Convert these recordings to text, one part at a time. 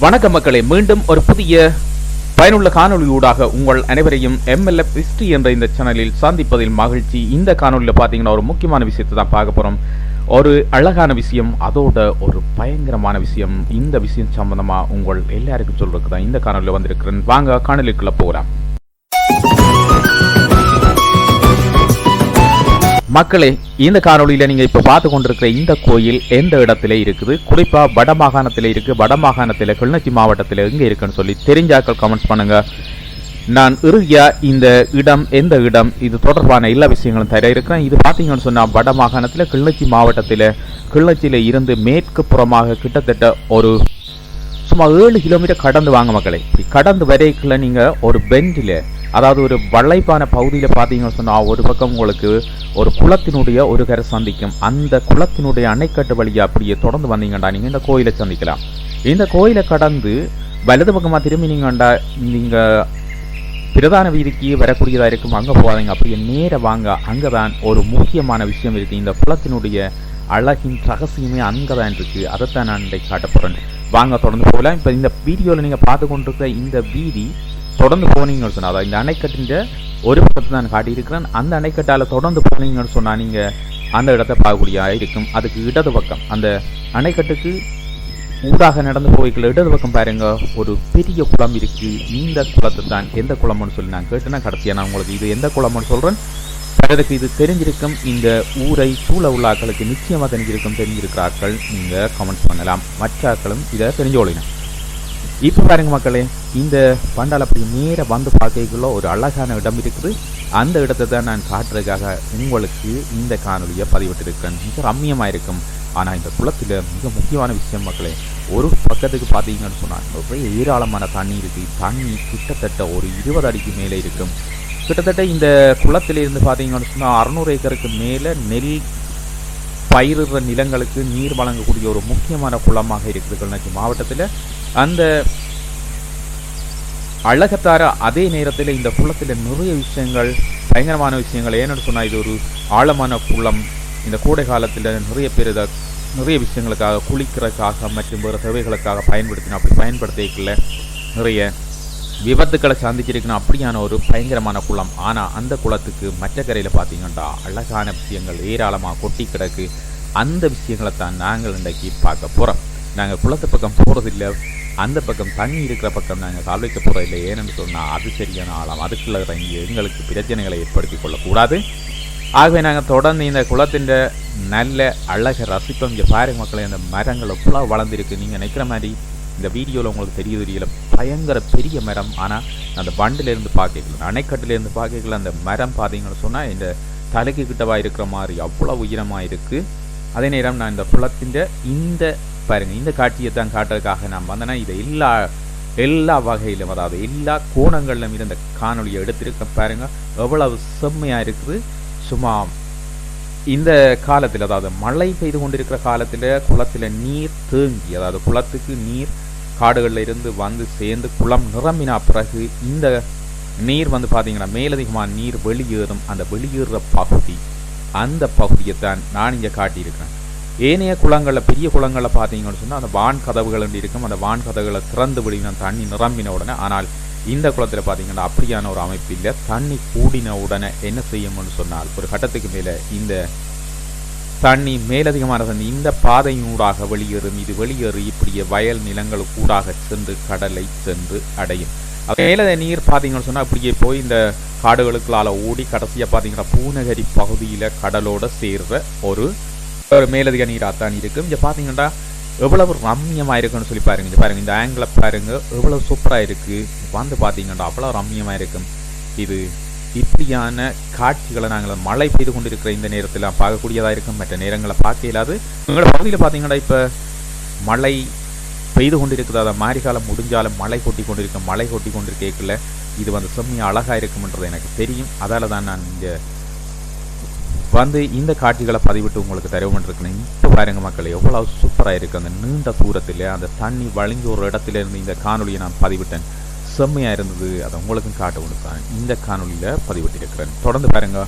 வணக்க மக்களை மீண்டும் ஒரு புதிய பயனுள்ள காணொளியூடாக உங்கள் அனைவரையும் எம்எல்எஃப் ஹிஸ்டரி என்ற இந்த சேனலில் சந்திப்பதில் மகிழ்ச்சி. இந்த காணொலியில் பார்த்தீங்கன்னா ஒரு முக்கியமான விஷயத்தை தான் பார்க்க போகிறோம் ஒரு அழகான விஷயம் அதோட ஒரு பயங்கரமான விஷயம். இந்த விஷயம் சம்பந்தமாக உங்கள் எல்லாருக்கும் சொல்றதுக்கு தான் இந்த காணொலியில் வந்திருக்கிறேன். வாங்க காணொலிக்குள்ள போகலாம். மக்களே இந்த காணொலியில் நீங்கள் இப்போ பார்த்து கொண்டிருக்கிற இந்த கோயில் எந்த இடத்துல இருக்குது? குறிப்பாக வடமாகாணத்தில் இருக்குது வடமாகாணத்தில் கிளிநொச்சி மாவட்டத்தில் எங்கே இருக்குன்னு சொல்லி தெரிஞ்சாக்கள் கமெண்ட்ஸ் பண்ணுங்கள் நான் இறுதியாக இந்த இடம் எந்த இடம் இது தொடர்பான எல்லா விஷயங்களும் தர இருக்கிறேன். இது பார்த்தீங்கன்னு சொன்னால் வட மாகாணத்தில் கிளிநொச்சி மாவட்டத்தில் கிளிநொச்சியில் இருந்து மேற்கு புறமாக கிட்டத்தட்ட ஒரு சும்மா ஏழு கிலோமீட்டர் கடந்து வாங்க மக்களை. கடந்து வரைக்குள்ள நீங்கள் ஒரு பெஞ்சில் அதாவது ஒரு வளைப்பான பகுதியில் பார்த்தீங்கன்னு சொன்னா ஒரு பக்கம் உங்களுக்கு ஒரு குளத்தினுடைய ஒரு கரை சந்திக்கும். அந்த குளத்தினுடைய அணைக்கட்டு வழியா அப்படியே தொடர்ந்து வந்தீங்கண்டா நீங்க இந்த கோயிலை சந்திக்கலாம். இந்த கோயிலை கடந்து வலது பக்கமா திரும்பி நீங்கண்டா நீங்க பிரதான வீதிக்கு வரக்கூடியதாக இருக்கும் அங்க போகாதீங்க. அப்படியே நேராக வாங்க. அங்கதான் ஒரு முக்கியமான விஷயம் இருக்கு. இந்த குளத்தினுடைய அழகின் ரகசியமே அங்கதான் இருக்கு. அதைத்தான் நான் இன்றைக்கு காட்ட வாங்க தொடர்ந்து போகலாம். இப்ப இந்த வீடியோவில் நீங்க பார்த்து கொண்டிருக்கிற இந்த வீதி தொடர்ந்து போனீங்கன்னு சொன்னால் இந்த அணைக்கட்டின் ஒரு பக்கத்தை நான் காட்டியிருக்கிறேன். அந்த அணைக்கட்டால் தொடர்ந்து போனீங்கன்னு சொன்னால் நீங்கள் அந்த இடத்த பார்க்கக்கூடிய இருக்கும். அதுக்கு இடது பக்கம். அந்த அணைக்கட்டுக்கு ஊடாக நடந்து போய்க்குள்ள இடது பக்கம் பாருங்க ஒரு பெரிய குளம் இருக்கு. இந்த குளத்தை தான். எந்த குளம்னு சொல்லி நான் கேட்டேன்னா கடைசியாக நான் உங்களுக்கு இது எந்த குளம்னு சொல்கிறேன் பிறகு இது தெரிஞ்சிருக்கும். இந்த ஊரை சூழ உள்ள ஆக்களுக்கு நிச்சயமாக தெரிஞ்சிருக்கும். தெரிஞ்சிருக்கிறார்கள். ஆட்கள் கமெண்ட்ஸ் பண்ணலாம். மற்ற ஆட்களும் இதை தெரிஞ்சு கொள்ளினேன் இப்போ பாருங்க மக்களே இந்த பண்டால் அப்படி நேர வந்து பார்க்கக்குள்ள ஒரு அழகான இடம் இருக்குது. அந்த இடத்தை தான் நான் காட்டுறதுக்காக உங்களுக்கு இந்த காணொலியை பதிவிட்டிருக்கிறேன் மிக ரம்மியமாக இருக்கும். ஆனால் இந்த குளத்தில் மிக முக்கியமான விஷயம் மக்களே ஒரு பக்கத்துக்கு பார்த்தீங்கன்னு சொன்னால் நிறைய ஏராளமான தண்ணி இருக்குது தண்ணி கிட்டத்தட்ட ஒரு இருபது அடிக்கு மேலே இருக்கும். கிட்டத்தட்ட இந்த குளத்திலிருந்து பார்த்தீங்கன்னு சொன்னால் அறநூறு ஏக்கருக்கு மேலே நெல் பயிரிடுற நிலங்களுக்கு நீர் வழங்கக்கூடிய ஒரு முக்கியமான குளமாக இருக்குது கிளிநொச்சி மாவட்டத்தில் அந்த அழகத்தார அதே நேரத்தில் இந்த குளத்தில் நிறைய விஷயங்கள் பயங்கரமான விஷயங்கள். ஏன்னு சொன்னால் இது ஒரு ஆழமான குளம் இந்த கோடை காலத்தில் நிறைய பேர் இதை நிறைய விஷயங்களுக்காக குளிக்கிறதுக்காக மற்றும் வேறு தேவைகளுக்காக பயன்படுத்தினோம் அப்படி பயன்படுத்திக்கல. நிறைய விபத்துக்களை சந்திச்சிருக்கணும் அப்படியான ஒரு பயங்கரமான குளம். ஆனால் அந்த குளத்துக்கு மற்ற கரையில் பார்த்தீங்கன்னா அழகான விஷயங்கள் ஏராளமாக கொட்டி கிடக்கு. அந்த விஷயங்களை தான் நாங்கள் இன்றைக்கு பார்க்க போகிறோம் நாங்கள் குளத்து பக்கம் போகிறதில்ல அந்த பக்கம் தண்ணி இருக்கிற பக்கம் நாங்கள் கால் வைக்க போகிறதில்லை ஏன்னு சொன்னால் அது சரியான ஆழம். அதுக்குள்ள இறங்கி எங்களுக்கு பிரச்சனைகளை ஏற்படுத்தி கொள்ளக்கூடாது. ஆகவே நாங்கள் தொடர்ந்து இந்த குளத்தின் நல்ல அழகை ரசிப்போம். இங்கே பாருங்க மக்களை அந்த மரங்கள் எவ்வளோ வளர்ந்துருக்கு. நீங்கள் நினைக்கிற மாதிரி இந்த வீடியோவில் உங்களுக்கு தெரிய தெரியல. பயங்கர பெரிய மரம். ஆனால் அந்த பண்டிலேருந்து பார்க்கல அணைக்கட்டிலேருந்து பார்க்கல அந்த மரம் பார்த்தீங்கன்னு சொன்னால் இந்த தலைக்கு கிட்டவா இருக்கிற மாதிரி அவ்வளோ உயரமாக இருக்குது அதே நேரம் நான் இந்த குளத்தின் இந்த பாருங்க இந்த காட்சியை தான் காட்டுறதுக்காக நான் வந்தேன்னா இதை எல்லா எல்லா வகையிலும் அதாவது எல்லா கோணங்களிலும் இருந்த காணொலியை எடுத்திருக்க பாருங்கள் எவ்வளவு செம்மையாக இருக்குது. சும்மா இந்த காலத்தில் அதாவது மழை பெய்து கொண்டிருக்கிற காலத்தில் குளத்தில் நீர் தேங்கி அதாவது குளத்துக்கு நீர் காடுகளில் இருந்து வந்து சேர்ந்து குளம் நிரம்பினா பிறகு இந்த நீர் வந்து பார்த்தீங்கன்னா மேலதிகமான நீர் வெளியேறும். அந்த வெளியேறுற பகுதி அந்த பகுதியை தான் நான் இங்கே காட்டியிருக்கிறேன். ஏனைய குளங்களில் பெரிய குளங்களில் பார்த்தீங்கன்னு சொன்னால் அந்த வான் கதவுகள் இருக்கும். அந்த வான் கதவுகளை திறந்து விடுவின தண்ணி நிரம்பின உடனே. ஆனால் இந்த குளத்தில் பார்த்தீங்கன்னா அப்படியான ஒரு அமைப்பு இல்லை. தண்ணி கூடின உடனே என்ன செய்யும்னு சொன்னால் ஒரு கட்டத்துக்கு மேலே இந்த தண்ணி மேலதிகமான தண்ணி இந்த பாதையூடாக வெளியேறும். இது வெளியேறி இப்படியே வயல் நிலங்களுக்கு ஊடாக சென்று கடலை சென்று அடையும். மேல நீர் பார்த்தீங்கன்னு சொன்னால் அப்படியே போய் இந்த காடுகளுக்குள்ளால ஓடி கடைசியாக பார்த்தீங்கன்னா பூநகரி பகுதியில் கடலோட சேர்ற ஒரு ஒரு மேலதிக நீராத்தான் இருக்கும். இங்கே பார்த்தீங்கன்னா எவ்வளவு ரம்மியமாக இருக்குன்னு சொல்லி பாருங்க. இங்கே பாருங்கள் இந்த ஆங்கிளை பாருங்கள் எவ்வளவு சூப்பராக இருக்குது வந்து பார்த்தீங்கன்னா அவ்வளோ ரம்மியமாக இருக்கும். இது இப்படியான காட்சிகளை நாங்கள் மழை பெய்து கொண்டிருக்கிற இந்த நேரத்தில் பார்க்கக்கூடியதாக இருக்கும். மற்ற நேரங்களை பார்க்க இல்லாது எங்களோட பகுதியில் பார்த்தீங்கன்னா இப்போ மழை பெய்து கொண்டிருக்குது? அதை மாரி காலம் முடிஞ்சாலும் மழை கொட்டி கொண்டிருக்க மழை கொட்டி கொண்டிருக்கேக்கில் இது வந்து செம்மையாக அழகாக இருக்கும்ன்றது எனக்கு தெரியும். அதால் தான் நான் இங்கே வந்து இந்த காட்சிகளை பதிவிட்டு உங்களுக்கு தருவோம் இப்போ பாருங்க மக்கள் எவ்வளோ சூப்பராக இருக்குது அந்த நீண்ட தூரத்தில் அந்த தண்ணி வழிஞ்ச ஒரு இடத்துல இருந்து இந்த காணொலியை நான் பதிவிட்டேன். செம்மையாக இருந்தது. அதை உங்களுக்கும் காட்ட கொடுத்தேன் இந்த காணொலியில் பதிவிட்டிருக்கிறேன். தொடர்ந்து பாருங்க.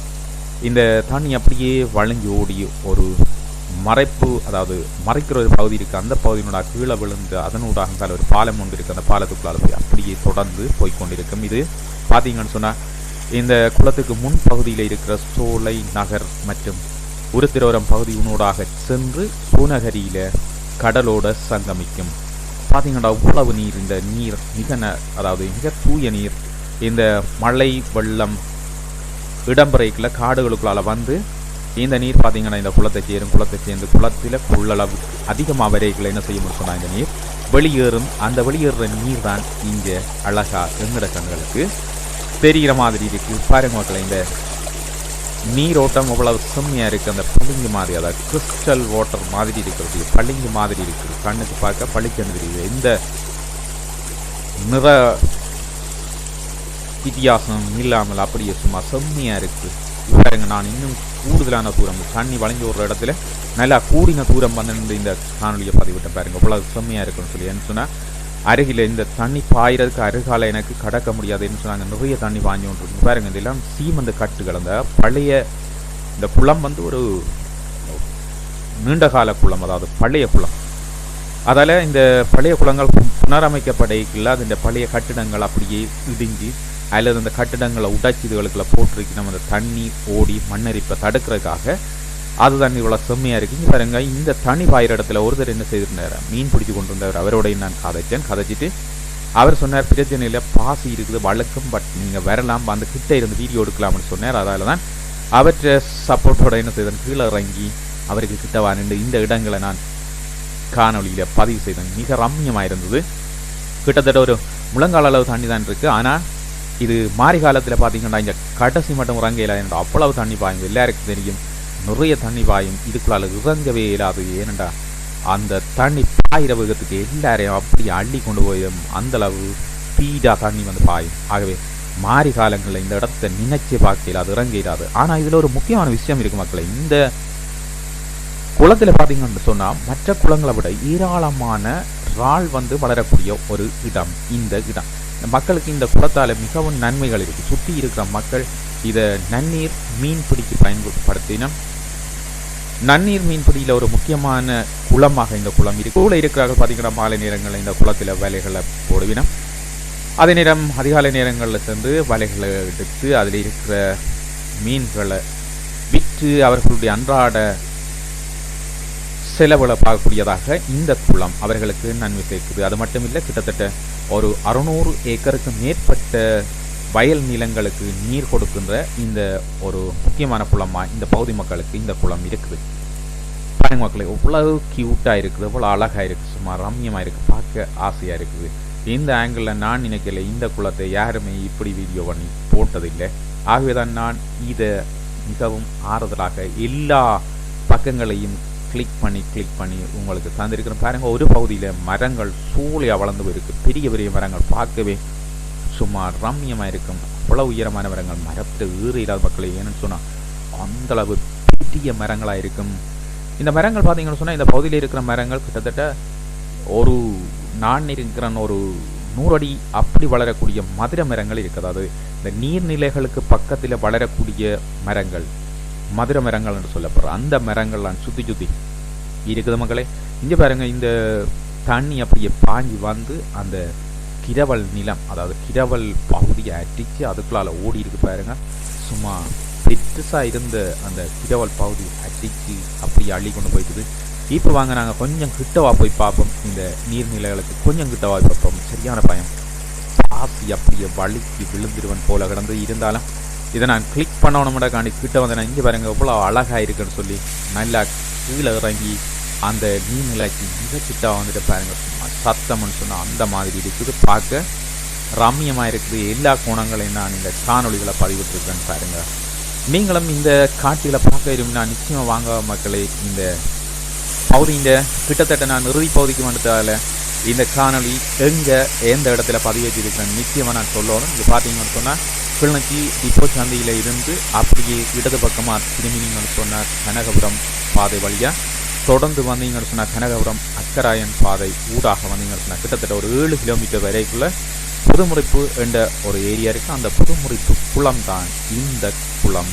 இந்த தண்ணி அப்படியே வழிஞ்சு ஓடி ஒரு மறைப்பு அதாவது மறைக்கிற ஒரு பகுதி இருக்குது அந்த பகுதியினோட கீழே விழுந்து அதனூடாக ஒரு பாலம் ஒன்று இருக்குது அந்த பாலத்துக்குள்ளால் போய் அப்படியே தொடர்ந்து போய்க்கொண்டிருக்கும் இது பார்த்தீங்கன்னு சொன்னால் இந்த குளத்துக்கு முன் பகுதியில் இருக்கிற சோலை நகர் மற்றும் உருத்திரோரம் பகுதியினூடாக சென்று பூநகரியில் கடலோட சங்கமிக்கும். பார்த்தீங்கன்னா அவ்வளவு நீர் இந்த நீர் மிக ந- அதாவது மிக தூய நீர். இந்த மழை வெள்ளம் இடம்பெறைக்குள்ள காடுகளுக்குள்ளால வந்து இந்த நீர் பார்த்தீங்கன்னா இந்த குளத்தை சேரும் குளத்தை சேர்ந்து குளத்தில் கொள்ளளவு அதிகமாக வரைகளை என்ன செய்ய முடியும் சொன்னா இந்த நீர் வெளியேறும். அந்த வெளியேறுற நீர் தான் இங்கே அழகாக எங்கட கண்களுக்கு தெரிகிற மாதிரி இருக்குது பாருங்க மக்களை இந்த நீரோட்டம் அவ்வளவு செம்மையாக இருக்குது அந்த பளிங்கு மாதிரி அதாவது கிறிஸ்டல் வாட்டர் மாதிரி இருக்கிறது. பளிங்கு மாதிரி இருக்குது கண்ணுக்கு பார்க்க பளிக்கன்னு தெரியுது. இந்த நிற வித்தியாசம் இல்லாமல் அப்படியே சும்மா செம்மையாக இருக்குது பாருங்க நான் இன்னும் கூடுதலான தூரம் தண்ணி வளைஞ்சு ஒரு இடத்துல நல்லா கூடின தூரம் வந்து இந்த காணொலியை பதிவிட்ட பாருங்க. அவ்வளவு செம்மையாக இருக்குன்னு சொல்லி. என்ன சொன்னால் அருகில் இந்த தண்ணி பாயிறதுக்கு அருகால எனக்கு கடக்க முடியாதுன்னு சொன்னாங்க. நிறைய தண்ணி வாங்கி கொண்டு பாருங்கள் இதெல்லாம் சீமந்த கட்டுகள். அந்த பழைய இந்த குளம் வந்து ஒரு நீண்ட கால குளம் அதாவது பழைய குளம் அதால இந்த பழைய குளங்கள் புனரமைக்கப்படையில் அது இந்த பழைய கட்டிடங்கள் அப்படியே இடிஞ்சு அல்லது அந்த கட்டிடங்களை உடைச்சி இதுகளுக்குள்ள போட்டிருக்கு நம்ம அந்த தண்ணி ஓடி மண்ணரிப்பை தடுக்கிறதுக்காக அது தண்ணி இவ்வளோ செம்மையாக இருக்குது பாருங்க இந்த தண்ணி பாயிற இடத்துல ஒருத்தர் என்ன செய்திருந்தார்? மீன் பிடிச்சி கொண்டு வந்தவர். அவரோடையும் நான் கதைச்சேன் கதைச்சிட்டு அவர் சொன்னார் பிரச்சனையில் பாசி இருக்குது வழக்கம் பட் நீங்கள் வரலாம் அந்த கிட்ட இருந்து வீடியோ எடுக்கலாம்னு சொன்னார். அதால் தான் அவற்றை சப்போர்ட்டோட என்ன செய்தேன்? கீழே இறங்கி அவருக்கு கிட்டவா நின்று இந்த இடங்களை நான் காணொலியில் பதிவு செய்தேன். மிக ரம்மியமாக இருந்தது. கிட்டத்தட்ட ஒரு முழங்கால அளவு தண்ணி தான் இருக்குது ஆனால் இது மாறி காலத்தில் பார்த்தீங்கன்னா இங்கே கடைசி மட்டும் உறங்கையில் என்னோட அவ்வளவு தண்ணி பாயும் எல்லாருக்கும் தெரியும். நிறைய தண்ணி பாயும். இதுக்குள்ளால இறங்கவே இயலாது. ஏனண்டா அந்த தண்ணி பாயிற வேகத்துக்கு எல்லாரையும் அப்படி அள்ளி கொண்டு போயிடும் அந்த அளவு ஸ்பீடாக தண்ணி வந்து பாயும். ஆகவே மாறி காலங்களில் இந்த இடத்த நினைச்சு பார்க்கல அது இறங்க இல்லாது ஆனால் இதில் ஒரு முக்கியமான விஷயம் இருக்கு மக்களை. இந்த குளத்தில் பார்த்தீங்கன்னு சொன்னால் மற்ற குளங்களை விட ஏராளமான இறால் வந்து வளரக்கூடிய ஒரு இடம். இந்த இடம். இந்த மக்களுக்கு இந்த குளத்தால் மிகவும் நன்மைகள் இருக்குது சுற்றி இருக்கிற மக்கள் இதை நன்னீர் மீன் பிடிக்கு நன்னீர் மீன்பிடியில் ஒரு முக்கியமான குளமாக இந்த குளம் இருக்கு. கூட இருக்கிறார்கள் பார்த்தீங்கன்னா மாலை நேரங்களில் இந்த குளத்தில் வலைகளை போடுவினம். அதே நேரம் அதிகாலை நேரங்களில் சென்று வலைகளை எடுத்து அதில் இருக்கிற மீன்களை விற்று அவர்களுடைய அன்றாட செலவுகளை பார்க்கக்கூடியதாக இந்த குளம் அவர்களுக்கு நன்மை சேர்க்குது. அது மட்டும் இல்லை கிட்டத்தட்ட ஒரு அறுநூறு ஏக்கருக்கு மேற்பட்ட வயல் நிலங்களுக்கு நீர் கொடுக்கின்ற இந்த ஒரு முக்கியமான குளமாக இந்த பகுதி மக்களுக்கு இந்த குளம் இருக்குது. பாருங்க மக்களே எவ்வளவு கியூட்டாக இருக்குது எவ்வளோ அழகாக இருக்குது சும்மா ரம்யமாக இருக்குது பார்க்க ஆசையாக இருக்குது. இந்த ஆங்கிளில் நான் நினைக்கல இந்த குளத்தை யாருமே இப்படி வீடியோ பண்ணி போட்டதில்லை. ஆகவே தான் நான் இதை மிகவும் ஆறுதலாக எல்லா பக்கங்களையும் கிளிக் பண்ணி கிளிக் பண்ணி உங்களுக்கு தந்திருக்கிறேன். பாருங்கள் ஒரு பகுதியில் மரங்கள் சூளையாக வளர்ந்து போயிருக்கு. பெரிய பெரிய மரங்கள் பார்க்கவே சும்மா ரம்மியமாக இருக்கும் அவ்வளோ உயரமான மரங்கள் மரத்தை ஈறு இல்லாத மக்கள் ஏன்னு சொன்னால் அந்த அளவு பெரிய மரங்களாக இருக்கும் இந்த மரங்கள் பார்த்தீங்கன்னு சொன்னால் இந்த பகுதியில் இருக்கிற மரங்கள் கிட்டத்தட்ட ஒரு நான் இருக்கிற ஒரு நூறடி அப்படி வளரக்கூடிய மதுர மரங்கள் இருக்குது. அதாவது இந்த நீர்நிலைகளுக்கு பக்கத்தில் வளரக்கூடிய மரங்கள். மதுர மரங்கள் என்று சொல்லப்படுற அந்த மரங்கள்லாம் சுற்றி சுற்றி இருக்குது மக்களே. இங்கே பாருங்க இந்த தண்ணி அப்படியே பாஞ்சி வந்து அந்த கிரவல் நிலம் அதாவது கிரவல் பகுதியை அடித்து அதுக்குள்ளால ஓடி இருக்கு பாருங்க. சும்மா பெருசாக இருந்த அந்த கிரவல் பகுதி அடித்து அப்படியே அள்ளி கொண்டு போய்க்குது இப்போ வாங்க நாங்கள் கொஞ்சம் கிட்டவா போய் பார்ப்போம். இந்த நீர்நிலைகளுக்கு கொஞ்சம் கிட்டவா பார்ப்போம். சரியான பயம். பாசி அப்படியே வழுக்கி விழுந்துருவன் போல கிடந்து இருந்தாலும் இதை நான் கிளிக் பண்ணணும்டாக்காண்டி கிட்ட வந்தேன் இங்கே பாருங்க எவ்வளோ அழகாக இருக்குன்னு சொல்லி நல்லா கீழே இறங்கி அந்த நீர்நிலைக்கு மிக கிட்ட வந்துட்டு பாருங்கள் சத்தம்னு சொன்னால் அந்த மாதிரி இருக்குது. பார்க்க ரம்மியமாக இருக்குது எல்லா கோணங்களையும் நான் இந்த காணொலிகளை பதிவிட்டிருக்கேன்னு பாருங்கள் நீங்களும் இந்த காட்சிகளை பார்க்க விரும்பினா நிச்சயமாக வாங்க மக்களே. இந்த பகுதியின் கிட்டத்தட்ட நான் இறுதி பகுதிக்கு வந்துட்டால இந்த காணொளி எங்கே எந்த இடத்துல பதிவேற்றிருக்கேன் நிச்சயமாக நான் சொல்லணும். இது பார்த்தீங்கன்னு சொன்னால் கிளிநொச்சி இப்போ சந்தையில் இருந்து அப்படியே இடது பக்கமாக திரும்பினீங்கன்னு சொன்னால் கனகபுரம் பாதை வழியாக தொடர்ந்து வந்தீங்கன்னு சொன்னால் கனகபுரம் அக்கராயன் பாதை ஊடாக வந்தீங்கன்னு சொன்னால் கிட்டத்தட்ட ஒரு ஏழு கிலோமீட்டர் வரைக்குள்ள புதுமுறைப்பு என்ற ஒரு ஏரியா இருக்குது அந்த புதுமுறைப்பு குளம் தான் இந்த குளம்.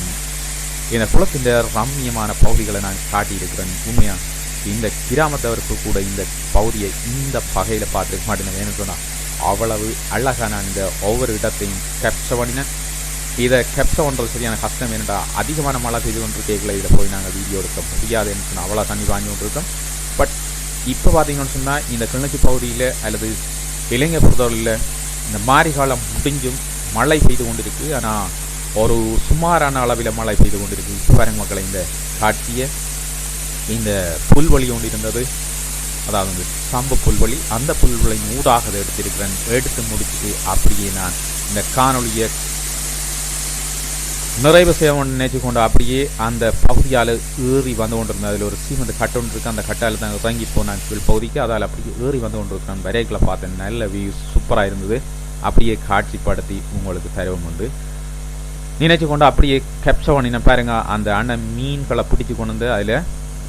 இந்த குளத்தின் ரம்மியமான பகுதிகளை நான் காட்டியிருக்கிறேன். உண்மையாக இந்த கிராமத்தவருக்கு கூட இந்த பகுதியை இந்த பகையில் பார்த்துக்க மாட்டேன். வேணும்னு சொன்னால் அவ்வளவு அழகாக நான் இந்த ஒவ்வொரு இடத்தையும் கேப்சர் பண்ணினேன் இதை கேப்சர் பண்ணுறது சரியான கஷ்டம். என்னடா அதிகமான மழை பெய்து கொண்டு கேட்கல இதில் போய் நாங்கள் வீடியோ எடுக்க முடியாதுன்னு சொன்னால் அவ்வளோ தண்ணி வாங்கி கொண்டிருக்கோம். பட் இப்போ பார்த்தீங்கன்னு சொன்னால் இந்த கிழக்கு பகுதியில் அல்லது இளைஞர் பொறுத்தவரையில் இந்த மாரிகாலம் முடிஞ்சும் மழை பெய்து கொண்டிருக்கு. ஆனால் ஒரு சுமாரான அளவில் மழை பெய்து கொண்டிருக்கு. இப்போ பாருங்க மக்களை இந்த காட்சியை இந்த புல்வழி ஒன்று இருந்தது. அதாவது வந்து சம்பு புல்வழி அந்த புல்வழி ஊடாக எடுத்திருக்கிறேன். எடுத்து முடிச்சுட்டு அப்படியே நான் இந்த காணொளியை நிறைவு செய்யணும்னு நினைச்சு கொண்டு அப்படியே அந்த பகுதியால் ஏறி வந்து கொண்டிருந்தேன் அதில் ஒரு சீமெண்ட் கட்டை ஒன்று இருக்குது அந்த கட்டால் தான் தங்கி போனேன் கீழ் பகுதிக்கு அதால் அப்படியே ஏறி வந்து கொண்டிருக்கிறேன். வரைகளை பார்த்தேன் நல்ல வியூ சூப்பராக இருந்தது. அப்படியே காட்சிப்படுத்தி உங்களுக்கு தரவும் உண்டு. நினைச்சு கொண்டு அப்படியே கேப்சர் பண்ணின பாருங்க. அந்த அண்ணன் மீன்களை பிடிச்சி கொண்டு வந்து அதில்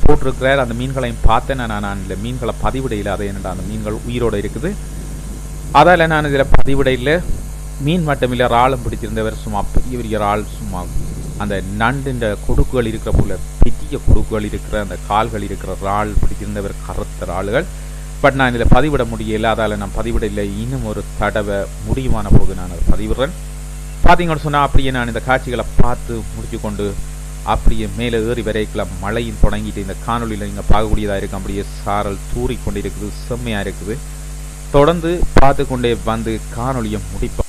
போட்டிருக்கிறார். அந்த மீன்களையும் பார்த்தேன். நான் நான் இந்த மீன்களை பதிவிடையில் அதை என்னடா அந்த மீன்கள் உயிரோடு இருக்குது. அதால் நான் இதில் பதிவிடையில் மீன் மட்டும் இறாலும் பிடிச்சிருந்தவர் சும்மா பெரிய பெரிய இறால் சும்மா அந்த நண்டுன்ற கொடுக்குகள் இருக்கிற போல பெரிய கொடுக்குகள் இருக்கிற அந்த கால்கள் இருக்கிற இறால் பிடிச்சிருந்தவர் கருத்த இறால்கள். பட் நான் இதில் பதிவிட முடியல அதால் நான் பதிவிட இல்லை இன்னும் ஒரு தடவை முடியுமான போது நான் அதை பதிவிடுறேன். பார்த்தீங்கன்னு சொன்னால் அப்படியே நான் இந்த காட்சிகளை பார்த்து முடிச்சு கொண்டு அப்படியே மேலே ஏறி வரைக்கலாம் மழையும் தொடங்கிட்டு இந்த காணொலியில் நீங்கள் பார்க்கக்கூடியதாக இருக்கும் அப்படியே சாரல் தூறி கொண்டு இருக்குது செம்மையாக இருக்குது. தொடர்ந்து பார்த்து கொண்டே வந்து காணொலியை முடிப்போம்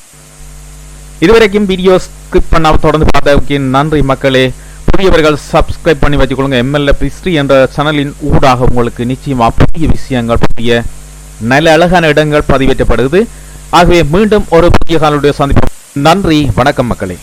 இதுவரைக்கும் வீடியோ ஸ்கிப் பண்ண தொடர்ந்து பார்த்ததுக்கு நன்றி மக்களே. புதியவர்கள் சப்ஸ்கிரைப் பண்ணி வச்சுக்கொள்ளுங்க எம்எல்ஏ ஹிஸ்ட்ரி என்ற சேனலின் ஊடாக உங்களுக்கு நிச்சயமாக புதிய விஷயங்கள் புதிய நல்ல அழகான இடங்கள் பதிவேற்றப்படுது ஆகவே மீண்டும் ஒரு புதிய காலனுடைய சந்திப்பு நன்றி வணக்கம் மக்களே.